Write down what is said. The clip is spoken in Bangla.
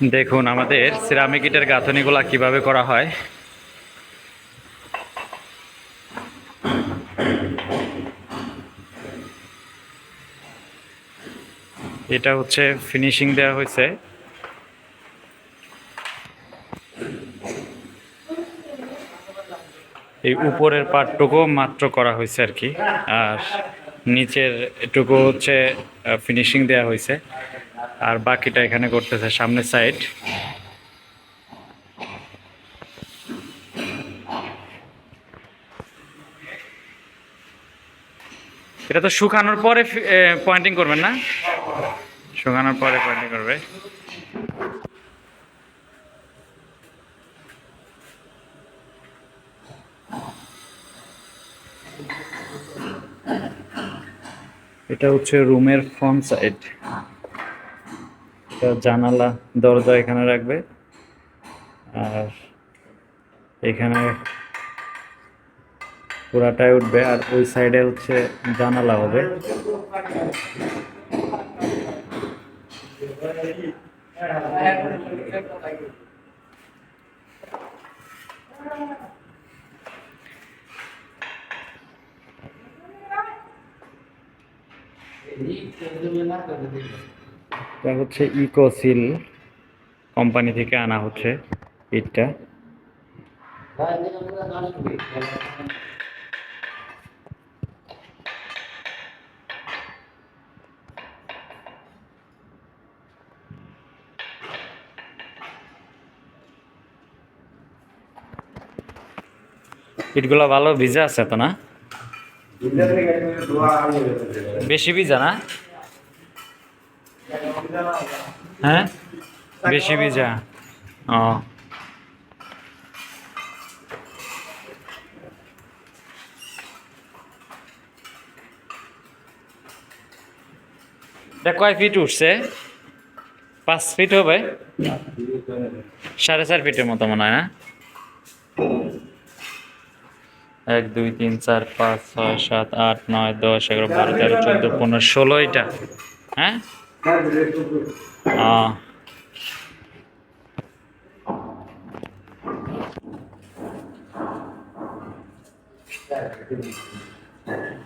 দেখুন, আমাদের সিরামিক ইটের গাঁথনিগুলা কীভাবে করা হয়। এটা হচ্ছে ফিনিশিং দেওয়া হয়েছে। এই উপরের পার্টটুকু মাত্র করা হয়েছে আর কি। আর নিচের এটুকু হচ্ছে ফিনিশিং দেওয়া হয়েছে। আর বাকিটা এখানে করতেছে সামনের সাইড। এটা তো শুকানোর পরে পয়েন্টিং করবেন না? শুকানোর পরে পয়েন্টিং করবে। এটা হচ্ছে রুমের ফ্রন্ট সাইড জানালা দরজা এখানে রাখবে। আর এখানে পুরাটাই উঠবে আর ওই সাইডে হচ্ছে জানালা হবে। এটা হচ্ছে ইকোসিল কোম্পানি থেকে আনা হচ্ছে ইটটা। ইটগুলো ভালো ভিজা আছে তো না? বেশি ভিজা না? হ্যাঁ? বেশি ভিজা? ও। কয় ফিট উঠছে? পাঁচ ফিট হবে? সাড়ে চার ফিটের মতো মনে হয় না এক, দুই, তিন, চার, পাঁচ, ছয়, সাত, আট, নয়, দশ, এগারো, বারো, তেরো, চোদ্দ, পনেরো ষোলো এটা Ah. Thank